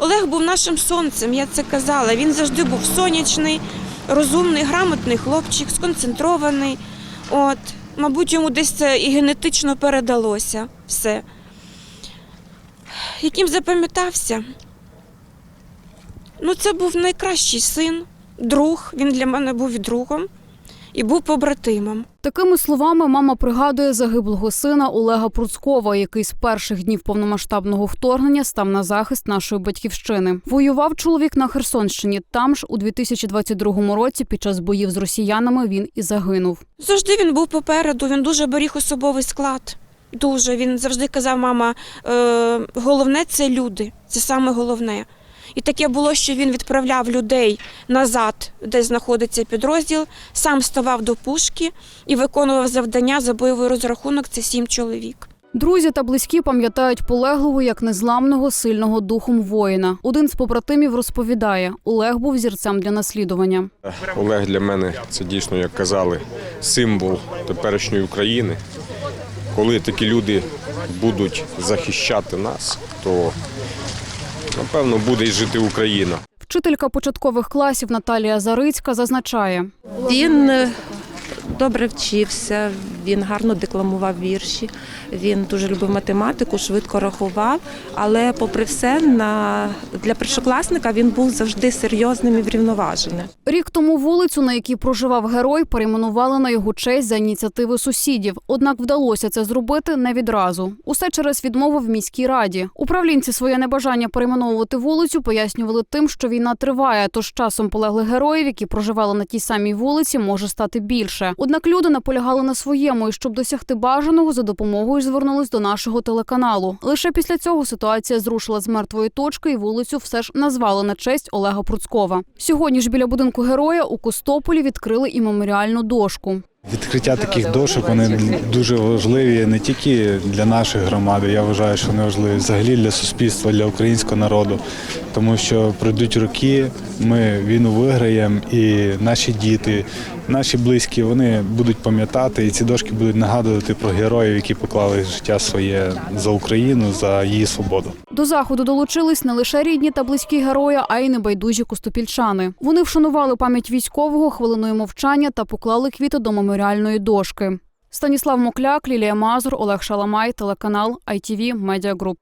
Олег був нашим сонцем, я це казала. Він завжди був сонячний, розумний, грамотний хлопчик, сконцентрований. От, мабуть, йому десь це і генетично передалося все. Яким запам'ятався? Ну, це був найкращий син, друг. Він для мене був другом і був побратимом. Такими словами мама пригадує загиблого сина Олега Пруцкова, який з перших днів повномасштабного вторгнення став на захист нашої батьківщини. Воював чоловік на Херсонщині. Там ж у 2022 році, під час боїв з росіянами, він і загинув. Завжди він був попереду, він дуже беріг особовий склад. Дуже. Він завжди казав, мама, е, головне це люди. Це саме головне. І таке було, що він відправляв людей назад, де знаходиться підрозділ, сам ставав до пушки і виконував завдання за бойовий розрахунок. Це сім чоловік. Друзі та близькі пам'ятають полеглого як незламного, сильного духом воїна. Один з побратимів розповідає: Олег був зірцем для наслідування. Олег для мене це дійсно, як казали, символ теперішньої України. Коли такі люди будуть захищати нас, то напевно буде й жити Україна. Вчителька початкових класів Наталія Зарицька зазначає: Він е, добре вчився, він гарно декламував вірші, він дуже любив математику, швидко рахував. Але, попри все, на для першокласника він був завжди серйозним і врівноваженим. Рік тому вулицю, на якій проживав герой, перейменували на його честь за ініціативи сусідів. Однак вдалося це зробити не відразу. Усе через відмову в міській раді. Управлінці своє небажання перейменовувати вулицю пояснювали тим, що війна триває. Тож часом полеглих героїв, які проживали на тій самій вулиці, може стати більше. Однак люди наполягали на своєму, і щоб досягти бажаного, за допомогою звернулись до нашого телеканалу. Лише після цього ситуація зрушила з мертвої точки, і вулицю все ж назвали на честь Олега Пруцкова. Сьогодні ж біля будинку героя у Костополі відкрили і меморіальну дошку. Відкриття таких дошок вони дуже важливі не тільки для нашої громади. Я вважаю, що вони важливі взагалі для суспільства, для українського народу, тому що пройдуть роки, ми війну виграємо, і наші діти, наші близькі, вони будуть пам'ятати, і ці дошки будуть нагадувати про героїв, які поклали життя своє за Україну, за її свободу. До заходу долучились не лише рідні та близькі героя, а й небайдужі костопільчани. Вони вшанували пам'ять військового хвилиною мовчання та поклали квіти до меморіальної дошки. Станіслав Мокляк, Лілія Мазур, Олег Шаламай, телеканал ITV Media Group.